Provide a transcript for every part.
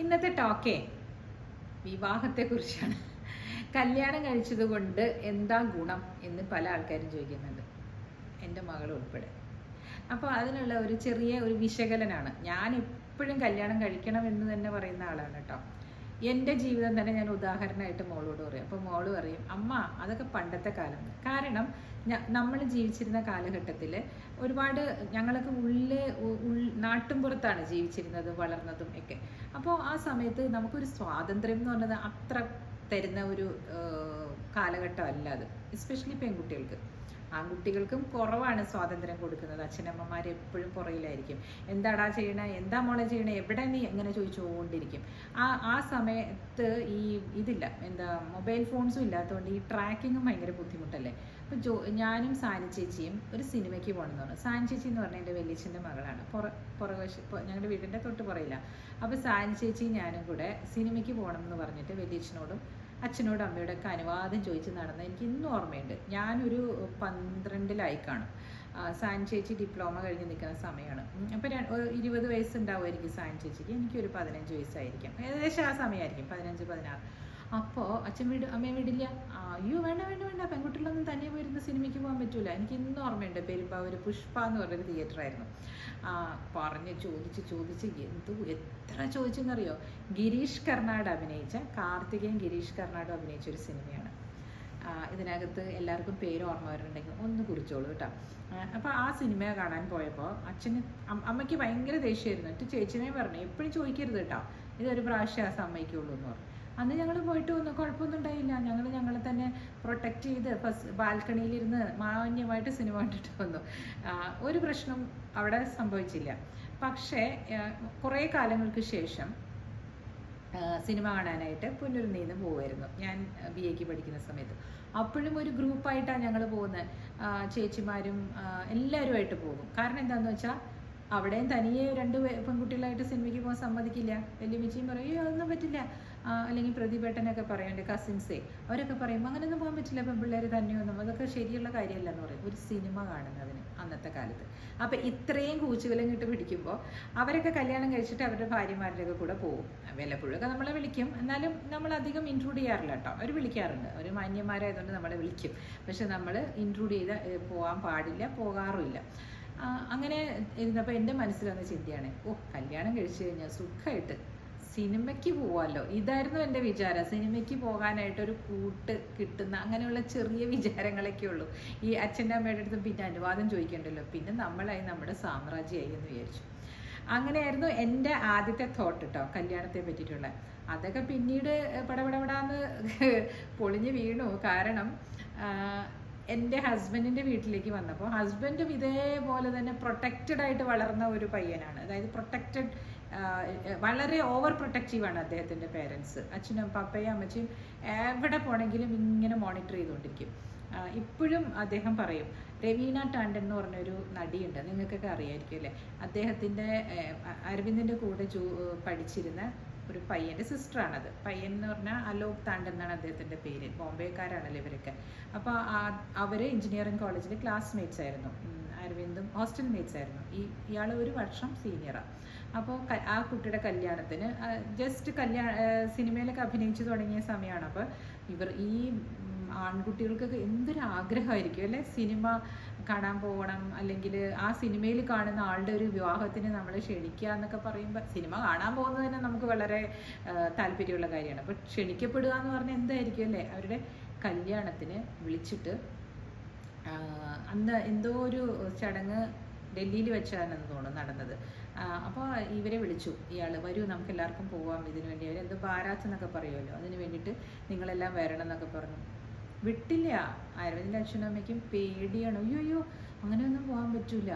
ഇന്നത്തെ ടോക്കേ വിവാഹത്തെക്കുറിച്ചാണ്. കല്യാണം കഴിച്ചത് കൊണ്ട് എന്താ ഗുണം എന്ന് പല ആൾക്കാരും ചോദിക്കുന്നുണ്ട്. എന്റെ മകൾ ഉൾപ്പെടെ. അപ്പോൾ അതിനുള്ള ഒരു ചെറിയ ഒരു വിശകലനാണ്. ഞാൻ എപ്പോഴും കല്യാണം കഴിക്കണം എന്ന് തന്നെ പറയുന്ന ആളാണ് കേട്ടോ. എന്റെ ജീവിതം തന്നെ ഞാൻ ഉദാഹരണമായിട്ട് മോളോട് പറയും. അപ്പോൾ മോൾ പറയും അമ്മ അതൊക്കെ പണ്ടത്തെ കാലം. കാരണം നമ്മൾ ജീവിച്ചിരുന്ന കാലഘട്ടത്തിൽ ഒരുപാട് ഞങ്ങളൊക്കെ ഉള്ളിൽ ഉൾ നാട്ടുംപുറത്താണ് ജീവിച്ചിരുന്നത് വളർന്നതും ഒക്കെ. അപ്പോൾ ആ സമയത്ത് നമുക്കൊരു സ്വാതന്ത്ര്യം എന്ന് പറഞ്ഞത് അത്ര തരുന്ന ഒരു കാലഘട്ടമല്ല അത്. എസ്പെഷ്യലി പെൺകുട്ടികൾക്ക്. ആൺകുട്ടികൾക്കും കുറവാണ് സ്വാതന്ത്ര്യം കൊടുക്കുന്നത്. അച്ഛനമ്മമാർ എപ്പോഴും പുറയിലായിരിക്കും എന്താടാ ചെയ്യണേ? എന്താ മോളെ ചെയ്യണേ? എവിടെ നീ എങ്ങനെ ചോദിച്ചുകൊണ്ടിരിക്കും. ആ ആ സമയത്ത് ഈ ഇതില്ല. എന്താ മൊബൈൽ ഫോൺസും ഇല്ലാത്തതുകൊണ്ട് ഈ ട്രാക്കിങ്ങും ഭയങ്കര ബുദ്ധിമുട്ടല്ലേ? അപ്പോൾ ജോ ഞാനും സാനി ചേച്ചിയും ഒരു സിനിമയ്ക്ക് പോകണമെന്ന് പറഞ്ഞു. സാനി ചേച്ചി എന്ന് പറഞ്ഞാൽ എന്റെ വലിയച്ഛന്റെ മകളാണ്. പുറ പുറകുവശ ഞങ്ങളുടെ വീടിന്റെ തൊട്ട് പുറയില്ല അപ്പോൾ സാനി ചേച്ചി ഞാനും കൂടെ സിനിമയ്ക്ക് പോകണം എന്ന് പറഞ്ഞിട്ട് വലിയച്ഛനോടും അച്ഛനോടും അമ്മയോടും ഒക്കെ അനുവാദം ചോദിച്ച് നടന്ന എനിക്ക് ഇന്നും ഓർമ്മയുണ്ട്. ഞാനൊരു പന്ത്രണ്ടിലായി കാണും സാൻ ചേച്ചി ഡിപ്ലോമ കഴിഞ്ഞ് നിൽക്കുന്ന സമയമാണ്. അപ്പോൾ ഇരുപത് വയസ്സുണ്ടാവുമായിരിക്കും സാൻ ചേച്ചിക്ക്. എനിക്കൊരു പതിനഞ്ച് വയസ്സായിരിക്കും. ഏകദേശം ആ സമയമായിരിക്കും പതിനഞ്ച് പതിനാറ്. അപ്പോൾ അച്ഛൻ വീട് അമ്മയും വീടില്ല. അയ്യോ വേണ്ട വേണ്ട വേണ്ട. പെൺകുട്ടികളൊന്നും തന്നെ പോയിരുന്ന സിനിമയ്ക്ക് പോകാൻ പറ്റൂല. എനിക്ക് ഇന്നും ഓർമ്മയുണ്ട് പെരുമ്പാവൂർ പുഷ്പ എന്ന് പറഞ്ഞൊരു തിയേറ്ററായിരുന്നു പറഞ്ഞ് ചോദിച്ച് ചോദിച്ച് എന്തു എത്ര ചോദിച്ചെന്നറിയോ? ഗിരീഷ് കർണാട് അഭിനയിച്ച കാർത്തികയും ഗിരീഷ് കർണാടും അഭിനയിച്ച ഒരു സിനിമയാണ്. ഇതിനകത്ത് എല്ലാവർക്കും പേര് ഓർമ്മ വരുന്നുണ്ടെങ്കിൽ ഒന്ന് കുറിച്ചോളൂ കേട്ടോ. അപ്പോൾ ആ സിനിമ കാണാൻ പോയപ്പോൾ അച്ഛന് അമ്മയ്ക്ക് ഭയങ്കര ദേഷ്യമായിരുന്നു. എന്നിട്ട് ചേച്ചിനെ പറഞ്ഞു എപ്പോഴും ചോദിക്കരുത് കേട്ടോ. ഇതൊരു പ്രാവശ്യം സമ്മതിക്കുള്ളൂ എന്ന് പറഞ്ഞു. അന്ന് ഞങ്ങൾ പോയിട്ട് വന്നു കുഴപ്പമൊന്നും ഉണ്ടായില്ല. ഞങ്ങൾ ഞങ്ങളെ തന്നെ പ്രൊട്ടക്റ്റ് ചെയ്ത് ഫസ്റ്റ് ബാൽക്കണിയിലിരുന്ന് മാന്യമായിട്ട് സിനിമ കണ്ടിട്ട് വന്നു. ഒരു പ്രശ്നം അവിടെ സംഭവിച്ചില്ല. പക്ഷേ കുറേ കാലങ്ങൾക്ക് ശേഷം സിനിമ കാണാനായിട്ട് പുനരുന്നിൽ നിന്ന് പോകുമായിരുന്നു ഞാൻ ബി എക്ക് പഠിക്കുന്ന സമയത്ത്. അപ്പോഴും ഒരു ഗ്രൂപ്പായിട്ടാണ് ഞങ്ങൾ പോകുന്നത്. ചേച്ചിമാരും എല്ലാവരുമായിട്ട് പോകും. കാരണം എന്താണെന്ന് വെച്ചാൽ അവിടെയും തനിയെ രണ്ട് പെൺകുട്ടികളായിട്ട് സിനിമയ്ക്ക് പോകാൻ സമ്മതിക്കില്ല. വലിയമ്മച്ചിയും പറയും അതൊന്നും പറ്റില്ല. അല്ലെങ്കിൽ പ്രതിപേട്ടനൊക്കെ പറയും എന്റെ കസിൻസേ അവരൊക്കെ പറയും അങ്ങനെയൊന്നും പോകാൻ പറ്റില്ല പെൺപിള്ളേർ തന്നെയൊന്നും അതൊക്കെ ശരിയുള്ള കാര്യമല്ല എന്ന് പറയും. ഒരു സിനിമ കാണുന്നതിന് അന്നത്തെ കാലത്ത്. അപ്പം ഇത്രയും കൂച്ചുകളും കിട്ട് പിടിക്കുമ്പോൾ അവരൊക്കെ കല്യാണം കഴിച്ചിട്ട് അവരുടെ ഭാര്യമാരുടെയൊക്കെ കൂടെ പോകും വല്ലപ്പോഴൊക്കെ നമ്മളെ വിളിക്കും. എന്നാലും നമ്മൾ അധികം ഇൻക്ലൂഡ് ചെയ്യാറില്ല കേട്ടോ. അവർ വിളിക്കാറുണ്ട്. അവർ മാന്യന്മാരായതുകൊണ്ട് നമ്മളെ വിളിക്കും. പക്ഷെ നമ്മൾ ഇൻക്ലൂഡ് ചെയ്ത് പോകാൻ പാടില്ല പോകാറുമില്ല. അങ്ങനെ ഇരുന്നപ്പോൾ എന്റെ മനസ്സിൽ വന്ന ചിന്തയാണ് ഓ കല്യാണം കഴിച്ചു കഴിഞ്ഞാൽ സുഖമായിട്ട് സിനിമയ്ക്ക് പോവാമല്ലോ ഇതായിരുന്നു എന്റെ വിചാരം. സിനിമയ്ക്ക് പോകാനായിട്ട് ഒരു കൂട്ട് കിട്ടുന്ന അങ്ങനെയുള്ള ചെറിയ വിചാരങ്ങളൊക്കെ ഉള്ളൂ. ഈ അച്ഛന്റെ അമ്മയുടെ അടുത്ത് പിന്നെ അനുവാദം ചോദിക്കണ്ടല്ലോ? പിന്നെ നമ്മളായി നമ്മുടെ സാമ്രാജ്യമായി എന്ന് വിചാരിച്ചു. അങ്ങനെയായിരുന്നു എന്റെ ആദ്യത്തെ തോട്ട് കേട്ടോ കല്യാണത്തെ പറ്റിയിട്ടുള്ള. അതൊക്കെ പിന്നീട് പടപടപടാന്ന് പൊളിഞ്ഞ് വീണു. കാരണം എന്റെ ഹസ്ബൻഡിന്റെ വീട്ടിലേക്ക് വന്നപ്പോൾ ഹസ്ബൻഡും ഇതേപോലെ തന്നെ പ്രൊട്ടക്റ്റഡ് ആയിട്ട് വളർന്ന ഒരു പയ്യനാണ്. അതായത് പ്രൊട്ടക്റ്റഡ് വളരെ ഓവർ ആണ് അദ്ദേഹത്തിന്റെ പേരൻസ് അച്ഛനും പപ്പയും അമ്മച്ചിയും എവിടെ പോണെങ്കിലും ഇങ്ങനെ മോണിറ്റർ ചെയ്തുകൊണ്ടിരിക്കും. ഇപ്പോഴും അദ്ദേഹം പറയും രവീന ടാണ്ടൻ എന്ന് പറഞ്ഞൊരു നടിയുണ്ട്. നിങ്ങൾക്കൊക്കെ അറിയായിരിക്കും അല്ലേ? അദ്ദേഹത്തിന്റെ അരവിന്ദിന്റെ കൂടെ പഠിച്ചിരുന്ന ഒരു പയ്യന്റെ സിസ്റ്ററാണത് പയ്യൻ എന്ന് പറഞ്ഞാൽ അലോക് താണ്ട് എന്നാണ് അദ്ദേഹത്തിന്റെ പേര്. ബോംബെക്കാരാണല്ലോ ഇവരൊക്കെ. അപ്പോൾ അവർ എഞ്ചിനീയറിംഗ് കോളേജിൽ ക്ലാസ്മേറ്റ്സ് ആയിരുന്നു. അരവിന്ദും ഹോസ്റ്റൽ മേറ്റ്സ് ആയിരുന്നു. ഈ ഇയാൾ ഒരു വർഷം സീനിയറാണ് അപ്പോൾ ആ കുട്ടിയുടെ കല്യാണത്തിന് ജസ്റ്റ് കല്യാണ സിനിമയിലൊക്കെ അഭിനയിച്ചു തുടങ്ങിയ സമയമാണ്. അപ്പോൾ ഇവർ ഈ ആൺകുട്ടികൾക്കൊക്കെ എന്തൊരു ആഗ്രഹമായിരിക്കും അല്ലേ? സിനിമ കാണാൻ പോകണം അല്ലെങ്കിൽ ആ സിനിമയിൽ കാണുന്ന ആളുടെ ഒരു വിവാഹത്തിന് നമ്മൾ ക്ഷണിക്കുക എന്നൊക്കെ പറയുമ്പോൾ സിനിമ കാണാൻ പോകുന്നത് തന്നെ നമുക്ക് വളരെ താല്പര്യമുള്ള കാര്യമാണ്. അപ്പോൾ ക്ഷണിക്കപ്പെടുക എന്ന് പറഞ്ഞാൽ എന്തായിരിക്കും അല്ലേ? അവരുടെ കല്യാണത്തിന് വിളിച്ചിട്ട് അന്ന് എന്തോ ഒരു ചടങ്ങ് ഡൽഹിയിൽ വെച്ചാണെന്ന് തോന്നുന്നു നടന്നത്. അപ്പോൾ ഇവരെ വിളിച്ചു. ഇയാൾ വരൂ നമുക്ക് എല്ലാവർക്കും പോവാം. ഇതിനു വേണ്ടി അവരെന്തോ ബാരാത്ത് എന്നൊക്കെ പറയുമല്ലോ. അതിന് വേണ്ടിയിട്ട് നിങ്ങളെല്ലാം വരണം എന്നൊക്കെ പറഞ്ഞു. വിട്ടില്ല. അരവിന്ദിന്റെ അച്ഛനും അമ്മയ്ക്കും പേടിയാണ്. അയ്യോ അയ്യോ അങ്ങനെയൊന്നും പോകാൻ പറ്റൂല.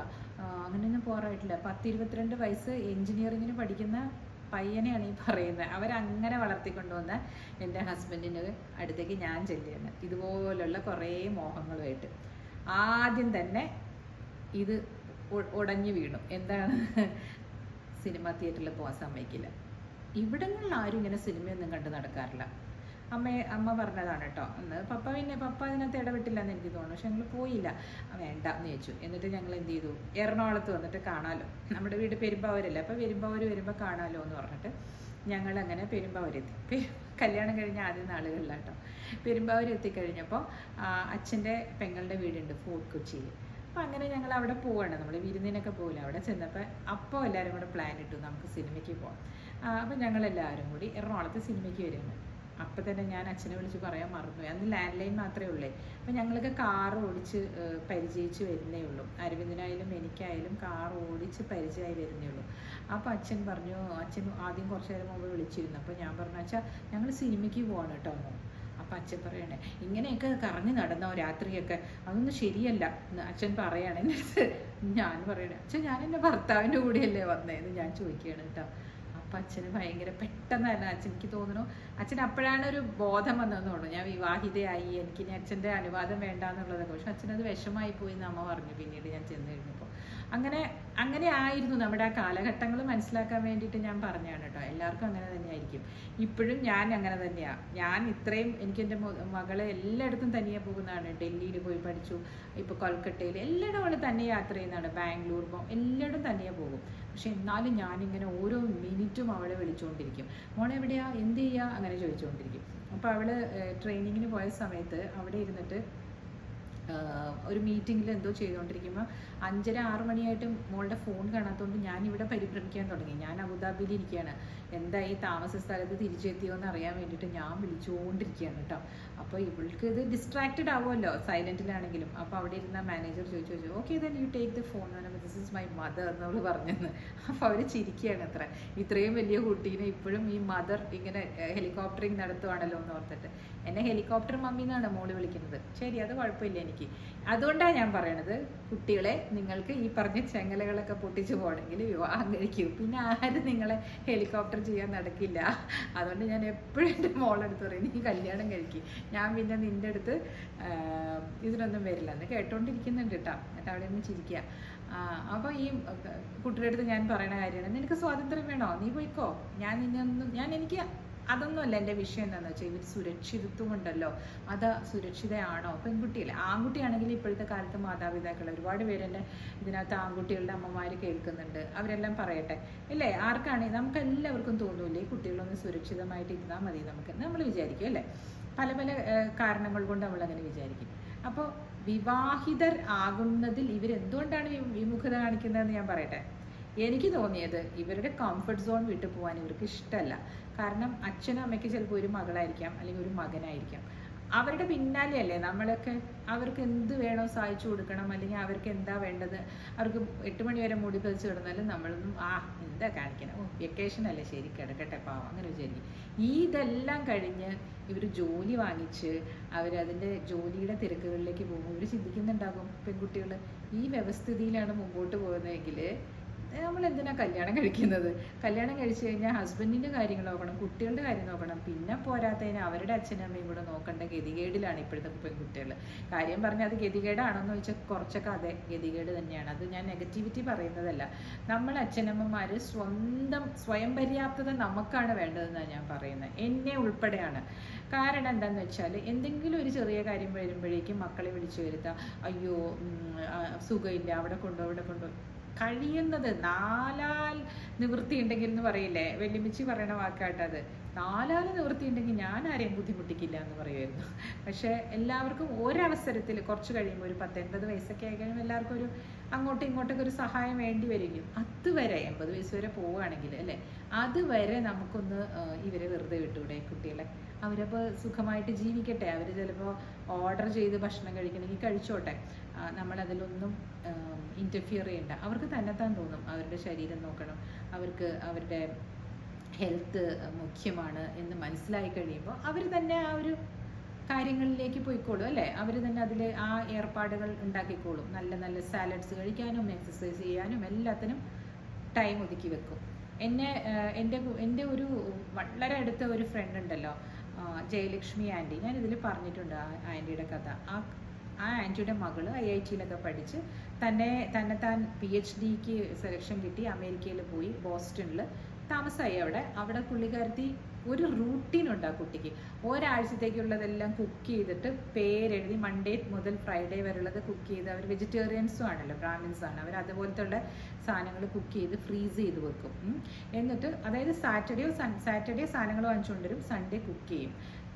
അങ്ങനെയൊന്നും പോകാറായിട്ടില്ല. പത്ത് ഇരുപത്തിരണ്ട് വയസ്സ് എൻജിനീയറിങ്ങിന് പഠിക്കുന്ന പയ്യനെയാണ് ഈ പറയുന്നത്. അവരങ്ങനെ വളർത്തിക്കൊണ്ടുവന്ന എന്റെ ഹസ്ബൻഡിന് അടുത്തേക്ക് ഞാൻ ചെല്ലുകയാണ്. ഇതുപോലുള്ള കുറേ മോഹങ്ങളുമായിട്ട്. ആദ്യം തന്നെ ഇത് ഉടഞ്ഞു വീണു. എന്താണ്? സിനിമ തിയേറ്ററിൽ പോകാൻ സമ്മതിക്കില്ല. ഇവിടങ്ങളിൽ ആരും ഇങ്ങനെ സിനിമയൊന്നും കണ്ട് നടക്കാറില്ല. അമ്മ അമ്മ പറഞ്ഞതാണ് കേട്ടോ അന്ന് പപ്പ പിന്നെ പപ്പ അതിനകത്ത് ഇടപെട്ടില്ല എന്ന് എനിക്ക് തോന്നുന്നു. പക്ഷെ ഞങ്ങൾ പോയില്ല. വേണ്ട എന്ന് ചോദിച്ചു. എന്നിട്ട് ഞങ്ങൾ എന്ത് ചെയ്തു? എറണാകുളത്ത് വന്നിട്ട് കാണാലോ. നമ്മുടെ വീട് പെരുമ്പാവൂരല്ലേ? അപ്പോൾ പെരുമ്പാവൂർ വരുമ്പോൾ കാണാമല്ലോ എന്ന് പറഞ്ഞിട്ട് ഞങ്ങൾ അങ്ങനെ പെരുമ്പാവൂരെത്തി കല്യാണം കഴിഞ്ഞ ആദ്യ നാളുകളിലാട്ടോ. പെരുമ്പാവൂർ എത്തിക്കഴിഞ്ഞപ്പോൾ അച്ഛന്റെ പെങ്ങളുടെ വീടുണ്ട് ഫോർട്ട് കൊച്ചിയിൽ അപ്പോൾ അങ്ങനെ ഞങ്ങൾ അവിടെ പോവാണ്. നമ്മൾ വിരുന്നിനൊക്കെ പോകില്ല അവിടെ ചെന്നപ്പോൾ അപ്പോൾ എല്ലാവരും കൂടെ പ്ലാൻ ഇട്ടു. നമുക്ക് സിനിമയ്ക്ക് പോകാം അപ്പോൾ ഞങ്ങളെല്ലാവരും കൂടി എറണാകുളത്ത് സിനിമയ്ക്ക് വരുന്നു അപ്പം തന്നെ ഞാൻ അച്ഛനെ വിളിച്ച് പറയാൻ മറന്നു അന്ന് ലാൻഡ് ലൈൻ മാത്രമേ ഉള്ളേ. അപ്പം ഞങ്ങൾക്ക് കാർ ഓടിച്ച് പരിചയിച്ച് വരുന്നേ ഉള്ളൂ. അരവിന്ദനായാലും എനിക്കായാലും കാർ ഓടിച്ച് പരിചയമായി വരുന്നേ ഉള്ളൂ. അപ്പോൾ അച്ഛൻ പറഞ്ഞു അച്ഛൻ ആദ്യം കുറച്ച് നേരം മുമ്പ് വിളിച്ചിരുന്നു. അപ്പോൾ ഞാൻ പറഞ്ഞു അച്ഛാ ഞങ്ങൾ സിനിമയ്ക്ക് പോവാണ് കേട്ടോ. എന്ന്." അപ്പം അച്ഛൻ പറയണേ ഇങ്ങനെയൊക്കെ കറങ്ങി നടന്നോ രാത്രിയൊക്കെ? അതൊന്നും ശരിയല്ല. എന്ന് അച്ഛൻ പറയാണ് ഞാൻ പറയണേ അച്ഛൻ ഞാൻ എന്റെ ഭർത്താവിന്റെ കൂടെയല്ലേ വന്നേന്ന് ഞാൻ ചോദിക്കുകയാണ് കേട്ടോ. അപ്പം അച്ഛന് ഭയങ്കര പെട്ടെന്ന് തന്നെ അച്ഛൻ എനിക്ക് തോന്നുന്നു അച്ഛൻ അപ്പോഴാണ് ഒരു ബോധം വന്നതെന്ന് തോന്നുന്നു. ഞാൻ വിവാഹിതയായി എനിക്ക് ഇനി അച്ഛന്റെ അനുവാദം വേണ്ടാന്നുള്ളതൊക്കെ. പക്ഷെ അച്ഛനത് വിഷമായി പോയി എന്ന് അമ്മ പറഞ്ഞു. പിന്നീട് ഞാൻ ചെന്ന് കഴിഞ്ഞപ്പോൾ അങ്ങനെ അങ്ങനെ ആയിരുന്നു നമ്മുടെ ആ കാലഘട്ടങ്ങൾ മനസ്സിലാക്കാൻ വേണ്ടിയിട്ട് ഞാൻ പറഞ്ഞതാണ് കേട്ടോ. എല്ലാവർക്കും അങ്ങനെ തന്നെയായിരിക്കും. ഇപ്പോഴും ഞാൻ അങ്ങനെ തന്നെയാണ് ഞാൻ ഇത്രയും എനിക്ക് എന്റെ മകളെ എല്ലായിടത്തും തനിയെ പോകുന്നതാണ്. ഡൽഹിയിൽ പോയി പഠിച്ചു. ഇപ്പോൾ കൊൽക്കട്ടയിൽ എല്ലായിടും അവൾ തന്നെ യാത്ര ചെയ്യുന്നതാണ്. ബാംഗ്ലൂർ പോകും എല്ലായിടും തനിയെ പോകും. പക്ഷെ എന്നാലും ഞാനിങ്ങനെ ഓരോ മിനിറ്റും അവളെ വിളിച്ചുകൊണ്ടിരിക്കും മോളെ എവിടെയാ? എന്ത് ചെയ്യുക അങ്ങനെ ചോദിച്ചുകൊണ്ടിരിക്കും അപ്പോൾ അവൾ ട്രെയിനിങ്ങിന് പോയ സമയത്ത് അവിടെ ഇരുന്നിട്ട് ഒരു മീറ്റിങ്ങിൽ എന്തോ ചെയ്തുകൊണ്ടിരിക്കുമ്പോൾ അഞ്ചര ആറ് മണിയായിട്ട് മോളുടെ ഫോൺ കാണാത്തതുകൊണ്ട് ഇവിടെ പരിഭ്രമിക്കാൻ തുടങ്ങി. ഞാൻ അബുദാബിയിൽ ഇരിക്കുകയാണ് എന്തായി താമസ സ്ഥലത്ത് തിരിച്ചെത്തിയോ എന്ന് അറിയാൻ വേണ്ടിയിട്ട് ഞാൻ വിളിച്ചുകൊണ്ടിരിക്കുകയാണ് കേട്ടോ. അപ്പോൾ ഇവൾക്ക് ഇത് ഡിസ്ട്രാക്റ്റഡ് ആവുമല്ലോ സൈലന്റിലാണെങ്കിലും അപ്പോൾ അവിടെ ഇരുന്ന മാനേജർ ചോദിച്ചു ചോദിച്ചു okay then you take the phone this is my mother എന്നവൾ പറഞ്ഞെന്ന്. അപ്പോൾ അവർ ചിരിക്കുകയാണ് അത്ര. ഇത്രയും വലിയ കുട്ടീനെ ഇപ്പോഴും ഈ മദർ ഇങ്ങനെ ഹെലികോപ്റ്ററിങ് നടത്തുവാണല്ലോ എന്ന് ഓർത്തിട്ട്. എന്നെ ഹെലികോപ്റ്റർ മമ്മി എന്നാണ് മോൾ വിളിക്കുന്നത്. ശരി അത് കുഴപ്പമില്ല എനിക്ക്. അതുകൊണ്ടാണ് ഞാൻ പറയണത് കുട്ടികളെ നിങ്ങൾക്ക് ഈ പറഞ്ഞ ചെങ്ങലകളൊക്കെ പൊട്ടിച്ചു പോകണമെങ്കിൽ വിവാഹം കഴിക്കൂ പിന്നെ ആരും നിങ്ങളെ ഹെലികോപ്റ്റർ ചെയ്യാൻ നടക്കില്ല. അതുകൊണ്ട് ഞാൻ എപ്പോഴും എന്റെ മോളെടുത്ത് പറയും നീ കല്യാണം കഴിക്കും. ഞാൻ പിന്നെ നിന്റെ അടുത്ത് ഇതിനൊന്നും വരില്ല. എന്ന് കേട്ടോണ്ടിരിക്കുന്നുണ്ട് കേട്ടോ. എന്നിട്ട് അവിടെ നിന്ന് ചിരിക്കുക അപ്പോൾ ഈ കുട്ടിയുടെ അടുത്ത് ഞാൻ പറയുന്ന കാര്യമാണ് നിനക്ക് സ്വാതന്ത്ര്യം വേണോ? നീ പോയിക്കോ. ഞാൻ നിന്നെ ഒന്നും ഞാൻ എനിക്ക് അതൊന്നുമല്ല എന്റെ വിഷയം എന്താണെന്ന് വെച്ചാൽ ഇവർ സുരക്ഷിതത്വം ഉണ്ടല്ലോ അത് സുരക്ഷിതയാണോ? പെൺകുട്ടിയല്ലേ. ആൺകുട്ടിയാണെങ്കിൽ ഇപ്പോഴത്തെ കാലത്ത് മാതാപിതാക്കൾ ഒരുപാട് പേര് എന്റെ ഇതിനകത്ത് ആൺകുട്ടികളുടെ അമ്മമാർ കേൾക്കുന്നുണ്ട്. അവരെല്ലാം പറയട്ടെ. ഇല്ലേ? ആർക്കാണെങ്കിൽ നമുക്ക് എല്ലാവർക്കും തോന്നൂല്ലേ? ഈ കുട്ടികളൊന്ന് സുരക്ഷിതമായിട്ട് ഇരുന്നാൽ മതി നമുക്ക്. നമ്മൾ വിചാരിക്കും അല്ലേ? പല പല കാരണങ്ങൾ കൊണ്ട് നമ്മൾ അങ്ങനെ വിചാരിക്കും. അപ്പോൾ വിവാഹിതർ ആകുന്നതിൽ ഇവരെന്തുകൊണ്ടാണ് വിമുഖത കാണിക്കുന്നതെന്ന് ഞാൻ പറയട്ടെ. എനിക്ക് തോന്നിയത് ഇവരുടെ കംഫർട്ട് സോൺ വിട്ടു പോകാൻ ഇവർക്ക് ഇഷ്ടമല്ല. കാരണം അച്ഛനും അമ്മയ്ക്ക് ചിലപ്പോൾ ഒരു മകളായിരിക്കാം അല്ലെങ്കിൽ ഒരു മകനായിരിക്കാം. അവരുടെ പിന്നാലെയല്ലേ നമ്മളൊക്കെ അവർക്ക് എന്ത് വേണോ സഹായിച്ചു കൊടുക്കണം അല്ലെങ്കിൽ അവർക്ക് എന്താ വേണ്ടത്? അവർക്ക് എട്ട് മണി വരെ മുടി പതിച്ച് കിടന്നാലും നമ്മളൊന്നും ആ എന്താ കാണിക്കണം? ഓ വെക്കേഷൻ അല്ലേ ശരി കിടക്കട്ടെ പാവം. അങ്ങനെ വിചാരിക്കും ഇതെല്ലാം കഴിഞ്ഞ് ഇവർ ജോലി വാങ്ങിച്ച് അവരതിന്റെ ജോലിയുടെ തിരക്കുകളിലേക്ക് പോകും. ഇവർ ചിന്തിക്കുന്നുണ്ടാകും പെൺകുട്ടികൾ ഈ വ്യവസ്ഥിതിയിലാണ് മുമ്പോട്ട് പോകുന്നതെങ്കിൽ നമ്മൾ എന്തിനാ കല്യാണം കഴിക്കുന്നത്? കല്യാണം കഴിച്ചു കഴിഞ്ഞാൽ ഹസ്ബൻഡിന്റെ കാര്യങ്ങൾ നോക്കണം കുട്ടികളുടെ കാര്യം നോക്കണം. പിന്നെ പോരാത്തതിന് അവരുടെ അച്ഛനും അമ്മയും കൂടെ നോക്കേണ്ട ഗതികേടിലാണ് ഇപ്പോഴത്തെ പെൺകുട്ടികൾ കാര്യം പറഞ്ഞാൽ അത് ഗതികേടാണെന്ന് വെച്ചാൽ കുറച്ചൊക്കെ അതെ ഗതികേട് തന്നെയാണ്. അത് ഞാൻ നെഗറ്റിവിറ്റി പറയുന്നതല്ല. നമ്മൾ അച്ഛനമ്മമാർ സ്വന്തം സ്വയം പര്യാപ്തത നമുക്കാണ് വേണ്ടതെന്നാണ് ഞാൻ പറയുന്നത് എന്നെ ഉൾപ്പെടെയാണ്. കാരണം എന്താണെന്ന് വെച്ചാൽ എന്തെങ്കിലും ഒരു ചെറിയ കാര്യം വരുമ്പോഴേക്കും മക്കളെ വിളിച്ചു വരുത്താം അയ്യോ സുഖമില്ല അവിടെ കൊണ്ടോ ഇവിടെ കൊണ്ടോ. കഴിയുന്നത് നാലാൽ നിവൃത്തി ഉണ്ടെങ്കിൽ എന്ന് പറയില്ലേ? വെല്ലുമിച്ചി പറയണ വാക്കാട്ടത് നാലാൽ നിവൃത്തി ഉണ്ടെങ്കിൽ ഞാൻ ആരെയും ബുദ്ധിമുട്ടിക്കില്ല എന്ന് പറയുമായിരുന്നു. പക്ഷേ എല്ലാവർക്കും ഒരവസരത്തിൽ കുറച്ച് കഴിയുമ്പോൾ ഒരു പത്തൊൻപത് വയസ്സൊക്കെ ആയി കഴിയുമ്പോൾ എല്ലാവർക്കും ഒരു അങ്ങോട്ടും ഇങ്ങോട്ടൊക്കെ ഒരു സഹായം വേണ്ടി വരികയും അതുവരെ എൺപത് വയസ്സ് വരെ പോവുകയാണെങ്കിൽ അല്ലേ? അതുവരെ നമുക്കൊന്ന് ഇവരെ വെറുതെ വിട്ടൂടെ കുട്ടികളെ? അവരപ്പോൾ സുഖമായിട്ട് ജീവിക്കട്ടെ? അവർ ചിലപ്പോൾ ഓർഡർ ചെയ്ത് ഭക്ഷണം കഴിക്കണമെങ്കിൽ കഴിച്ചോട്ടെ. നമ്മളതിലൊന്നും ഇന്റർഫിയർ ചെയ്യണ്ട. അവർക്ക് തന്നെത്താൻ തോന്നും അവരുടെ ശരീരം നോക്കണം. അവർക്ക് അവരുടെ ഹെൽത്ത് മുഖ്യമാണ് എന്ന് മനസ്സിലായി കഴിയുമ്പോൾ അവർ തന്നെ ആ ഒരു കാര്യങ്ങളിലേക്ക് പോയിക്കോളും അല്ലേ? അവർ തന്നെ അതിൽ ആ ഏർപ്പാടുകൾ ഉണ്ടാക്കിക്കോളും. നല്ല നല്ല സാലഡ്സ് കഴിക്കാനും എക്സസൈസ് ചെയ്യാനും എല്ലാത്തിനും ടൈം ഒതുക്കി വെക്കും. എന്നെ എന്റെ എന്റെ ഒരു വളരെ അടുത്ത ഒരു ഫ്രണ്ട് ഉണ്ടല്ലോ. ജയലക്ഷ്മി ആന്റി. ഞാൻ ഇതിൽ പറഞ്ഞിട്ടുണ്ട് ആ ആന്റിയുടെ കഥ. ആ ആ ആന്റിയുടെ മകൾ ഐ ഐ ടിയിലൊക്കെ പഠിച്ച് തന്നെ തന്നെത്താൻ പി എച്ച് ഡിക്ക് സെലക്ഷൻ കിട്ടി. അമേരിക്കയിൽ പോയി ബോസ്റ്റണിൽ താമസമായി അവിടെ. അവിടെ പുള്ളിക്കാരത്തി ഒരു റൂട്ടീൻ ഉണ്ട് ആ കുട്ടിക്ക്. ഒരാഴ്ചത്തേക്കുള്ളതെല്ലാം കുക്ക് ചെയ്തിട്ട് പേരെഴുതി മൺഡേ മുതൽ ഫ്രൈഡേ വരെയുള്ളത് കുക്ക് ചെയ്ത് അവർ വെജിറ്റേറിയൻസും ആണല്ലോ ബ്രാഹ്മിൻസ് ആണ്. അവർ അതുപോലത്തെ സാധനങ്ങൾ കുക്ക് ചെയ്ത് ഫ്രീസ് ചെയ്ത് വെക്കും. എന്നിട്ട് അതായത് സാറ്റർഡേയോ സാറ്റർഡേ സാധനങ്ങൾ വാങ്ങിച്ചുകൊണ്ടുവരും സൺഡേ കുക്ക് ചെയ്യും.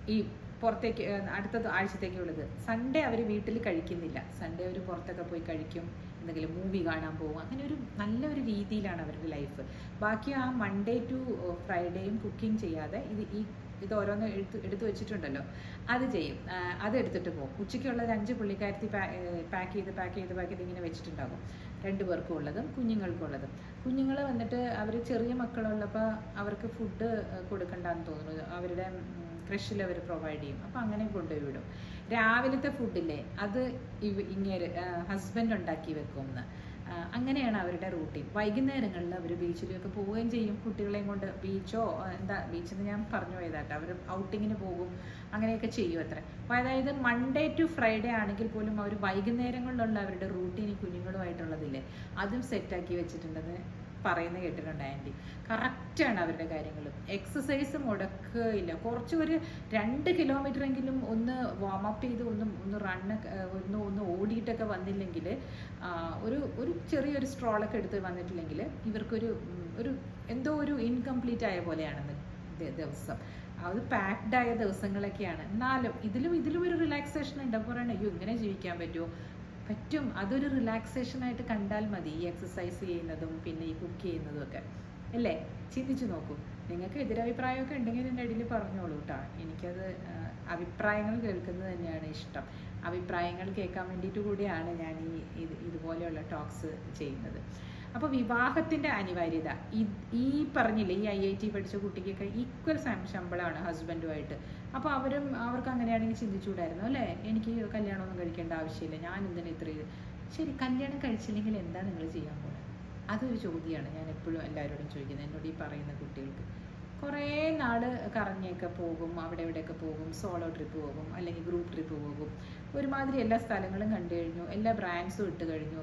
ഈ പുറത്തേക്ക് അടുത്ത ആഴ്ചത്തേക്കുള്ളത്. സൺഡേ അവർ വീട്ടിൽ കഴിക്കുന്നില്ല. സൺഡേ അവർ പുറത്തൊക്കെ പോയി കഴിക്കും. എന്തെങ്കിലും മൂവി കാണാൻ പോകും. അങ്ങനെ ഒരു നല്ലൊരു രീതിയിലാണ് അവരുടെ ലൈഫ് ബാക്കി ആ മൺഡേ ടു ഫ്രൈഡേയും കുക്കിംഗ് ചെയ്യാതെ ഇത് ഈ ഇത് ഓരോന്ന് എടുത്ത് എടുത്തു വെച്ചിട്ടുണ്ടല്ലോ. അത് ചെയ്യും. അത് എടുത്തിട്ട് പോകും. ഉച്ചയ്ക്കുള്ള ഒരു അഞ്ച് പുള്ളിക്കാരത്തി പാക്ക് ചെയ്ത് പാക്ക് ചെയ്ത് പാക്ക് ചെയ്ത് ഇങ്ങനെ വെച്ചിട്ടുണ്ടാകും. രണ്ട് പേർക്കും ഉള്ളതും കുഞ്ഞുങ്ങൾക്കും ഉള്ളതും. കുഞ്ഞുങ്ങൾ വന്നിട്ട് അവർ ചെറിയ മക്കളുള്ളപ്പോൾ അവർക്ക് ഫുഡ് കൊടുക്കണ്ടെന്ന് തോന്നുന്നു. അവരുടെ ക്രഷിൽ അവർ പ്രൊവൈഡ് ചെയ്യും. അപ്പോൾ അങ്ങനെ കൊണ്ടുപോയി വിടും. രാവിലത്തെ ഫുഡില്ലേ അത് ഇവ ഇങ്ങനെ ഹസ്ബൻഡ് ഉണ്ടാക്കി വെക്കും എന്ന് അങ്ങനെയാണ് അവരുടെ റൂട്ടീൻ വൈകുന്നേരങ്ങളിൽ അവർ ബീച്ചിലൊക്കെ പോവുകയും ചെയ്യും. കുട്ടികളെയും കൊണ്ട് ബീച്ചോ എന്താ ബീച്ചെന്ന് ഞാൻ പറഞ്ഞു പോയതാട്ടോ. അവർ ഔട്ടിങ്ങിന് പോകും. അങ്ങനെയൊക്കെ ചെയ്യും അത്ര. അതായത് മൺഡേ ടു ഫ്രൈഡേ ആണെങ്കിൽ പോലും അവർ വൈകുന്നേരങ്ങളിലുള്ള അവരുടെ റൂട്ടീൻ കുഞ്ഞുങ്ങളുമായിട്ടുള്ളതില്ലേ അതും സെറ്റാക്കി വെച്ചിട്ടുണ്ടെന്ന് പറയുന്നത് കേട്ടിട്ടുണ്ട് ആന്റി. കറക്റ്റാണ് അവരുടെ കാര്യങ്ങൾ. എക്സസൈസ് മുടക്കുകയില്ല കുറച്ച് ഒരു രണ്ട് കിലോമീറ്റർ എങ്കിലും ഒന്ന് വാം അപ്പ് ചെയ്ത് ഒന്ന് ഒന്ന് റണ്ണ് ഒന്ന് ഒന്ന് ഓടിയിട്ടൊക്കെ വന്നില്ലെങ്കിൽ ഒരു ഒരു ചെറിയൊരു സ്ട്രോളൊക്കെ എടുത്ത് വന്നിട്ടില്ലെങ്കിൽ ഇവർക്കൊരു ഒരു എന്തോ ഒരു ഇൻകംപ്ലീറ്റ് ആയ പോലെയാണ് ദിവസം. അത് പാക്ഡ് ആയ ദിവസങ്ങളൊക്കെയാണ്. എന്നാലും ഇതിലും ഇതിലും ഒരു റിലാക്സേഷൻ ഉണ്ട്. അപ്പോൾ അയ്യോ ഇങ്ങനെ ജീവിക്കാൻ പറ്റുമോ? പറ്റും. അതൊരു റിലാക്സേഷൻ ആയിട്ട് കണ്ടാൽ മതി. ഈ എക്സസൈസ് ചെയ്യുന്നതും പിന്നെ ഈ കുക്ക് ചെയ്യുന്നതും ഒക്കെ. അല്ലേ? ചിന്തിച്ചു നോക്കൂ. നിങ്ങൾക്ക് എതിരഭിപ്രായമൊക്കെ ഉണ്ടെങ്കിൽ എന്റെ ഇടയിൽ പറഞ്ഞോളൂ കേട്ടോ എനിക്കത് അഭിപ്രായങ്ങൾ കേൾക്കുന്നത് തന്നെയാണ് ഇഷ്ടം. അഭിപ്രായങ്ങൾ കേൾക്കാൻ വേണ്ടിയിട്ട് കൂടിയാണ് ഞാൻ ഈ ഇത് ഇതുപോലെയുള്ള ടോക്സ് ചെയ്യുന്നത്. അപ്പോൾ വിവാഹത്തിന്റെ അനിവാര്യത. ഈ- പറഞ്ഞില്ലേ ഈ ഐ ഐ ടി പഠിച്ച കുട്ടിക്കൊക്കെ ഈക്വൽ ശമ്പളമാണ് ഹസ്ബൻഡുമായിട്ട് അപ്പോൾ അവരും അവർക്ക് അങ്ങനെയാണെങ്കിൽ ചിന്തിച്ചുകൂടായിരുന്നു അല്ലേ? എനിക്ക് കല്യാണമൊന്നും കഴിക്കേണ്ട ആവശ്യമില്ല ഞാൻ എന്തിനാ ഇത്ര ഇത്? ശരി കല്യാണം കഴിച്ചില്ലെങ്കിൽ എന്താ നിങ്ങൾ ചെയ്യാൻ പോകുന്നത് അതൊരു ചോദ്യമാണ് ഞാൻ എപ്പോഴും എല്ലാവരോടും ചോദിക്കുന്നത് എന്നോട് ഈ പറയുന്ന കുട്ടികൾക്ക്. കുറേ നാട് കറങ്ങിയൊക്കെ പോകും അവിടെ ഇവിടെയൊക്കെ പോകും സോളോ ട്രിപ്പ് പോകും അല്ലെങ്കിൽ ഗ്രൂപ്പ് ട്രിപ്പ് പോകും. ഒരുമാതിരി എല്ലാ സ്ഥലങ്ങളും കണ്ടു കഴിഞ്ഞു എല്ലാ ബ്രാൻഡ്സും ഇട്ട് കഴിഞ്ഞു.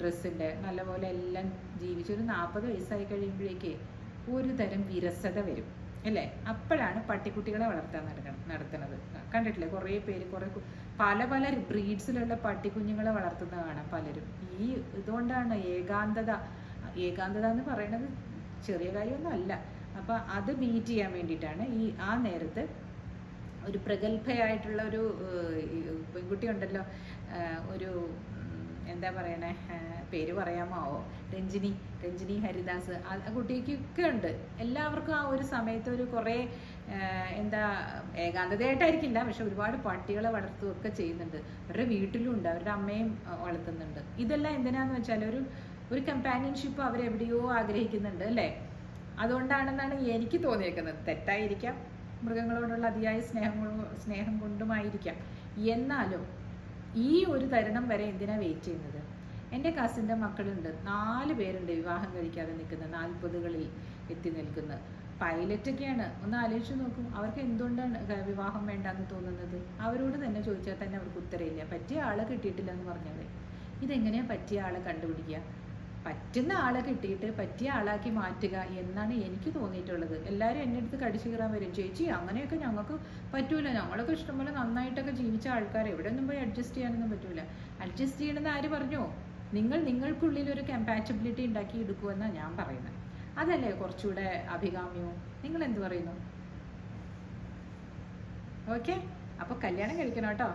ഡ്രസ്സിന്റെ നല്ലപോലെ എല്ലാം ജീവിച്ചു. ഒരു നാൽപ്പത് വയസ്സായി കഴിയുമ്പോഴേക്ക് ഒരു തരം വിരസത വരും അല്ലേ? അപ്പോഴാണ് പട്ടിക്കുട്ടികളെ വളർത്താൻ നടക്കണം നടത്തുന്നത്. കണ്ടിട്ടില്ലേ? കുറേ പേര് കുറേ പല പല ബ്രീഡ്സിലുള്ള പട്ടിക്കുഞ്ഞുങ്ങളെ വളർത്തുന്ന കാണാം പലരും. ഈ ഇതുകൊണ്ടാണ് ഏകാന്തത. ഏകാന്തത എന്ന് പറയുന്നത് ചെറിയ കാര്യമൊന്നും അല്ല അപ്പം അത് മീറ്റ് ചെയ്യാൻ വേണ്ടിയിട്ടാണ് ഈ ആ നേരത്ത് ഒരു പ്രഗത്ഭയായിട്ടുള്ള ഒരു പെൺകുട്ടി ഉണ്ടല്ലോ ഒരു എന്താ പറയണേ പേര് പറയാമോ? രഞ്ജിനി രഞ്ജിനി ഹരിദാസ്. ആ കുട്ടിക്കൊക്കെ ഉണ്ട്. എല്ലാവർക്കും ആ ഒരു സമയത്ത് ഒരു കുറേ എന്താ ഏകാന്തതയായിട്ടായിരിക്കില്ല പക്ഷെ ഒരുപാട് പട്ടികളെ വളർത്തുകയൊക്കെ ചെയ്യുന്നുണ്ട്. അവരുടെ വീട്ടിലും ഉണ്ട് അവരുടെ അമ്മയും വളർത്തുന്നുണ്ട്. ഇതെല്ലാം എന്തിനാന്ന് വെച്ചാൽ ഒരു ഒരു കമ്പാനിയൻഷിപ്പ് അവരെവിടെയോ ആഗ്രഹിക്കുന്നുണ്ട് അല്ലേ? അതുകൊണ്ടാണെന്നാണ് എനിക്ക് തോന്നിയേക്കുന്നത്. തെറ്റായിരിക്കാം. മൃഗങ്ങളോടുള്ള അതിയായ സ്നേഹം സ്നേഹം കൊണ്ടുമായിരിക്കാം. എന്നാലും ഈ ഒരു തരുണം വരെ എന്തിനാ വെയിറ്റ് ചെയ്യുന്നത്? എന്റെ കസിന്റെ മക്കളുണ്ട്. നാല് പേരുണ്ട് വിവാഹം കഴിക്കാതെ നിൽക്കുന്ന നാൽപ്പതുകളിൽ എത്തി നിൽക്കുന്ന. പൈലറ്റൊക്കെയാണ് ഒന്ന് ആലോചിച്ച് നോക്കും. അവർക്ക് എന്തുകൊണ്ടാണ് വിവാഹം വേണ്ടെന്ന് തോന്നുന്നത്? അവരോട് തന്നെ ചോദിച്ചാൽ തന്നെ അവർക്ക് ഉത്തരമില്ല. പറ്റിയ ആളെ കിട്ടിയിട്ടില്ല എന്ന് പറഞ്ഞാൽ ഇതെങ്ങനെയാ പറ്റിയ ആളെ കണ്ടുപിടിക്കുക? പറ്റുന്ന ആളെ കിട്ടിയിട്ട് പറ്റിയ ആളാക്കി മാറ്റുക എന്നാണ് എനിക്ക് തോന്നിയിട്ടുള്ളത്. എല്ലാവരും എന്റെ അടുത്ത് കടിച്ചു കയറാൻ വരും. ചേച്ചി അങ്ങനെയൊക്കെ ഞങ്ങൾക്ക് പറ്റൂല. ഞങ്ങളൊക്കെ ഇഷ്ടംപോലെ നന്നായിട്ടൊക്കെ ജീവിച്ച ആൾക്കാർ എവിടെ ഒന്നും പോയി അഡ്ജസ്റ്റ് ചെയ്യാനൊന്നും പറ്റൂല. അഡ്ജസ്റ്റ് ചെയ്യണമെന്ന് ആര് പറഞ്ഞോ? നിങ്ങൾ നിങ്ങൾക്കുള്ളിൽ ഒരു കമ്പാറ്റബിലിറ്റി ഉണ്ടാക്കി എടുക്കുമെന്നാണ് ഞാൻ പറയുന്നത്. അതല്ലേ കുറച്ചുകൂടെ അഭികാമ്യവും നിങ്ങൾ എന്ത് പറയുന്നു? ഓക്കെ അപ്പോൾ കല്യാണം കഴിക്കണം കേട്ടോ.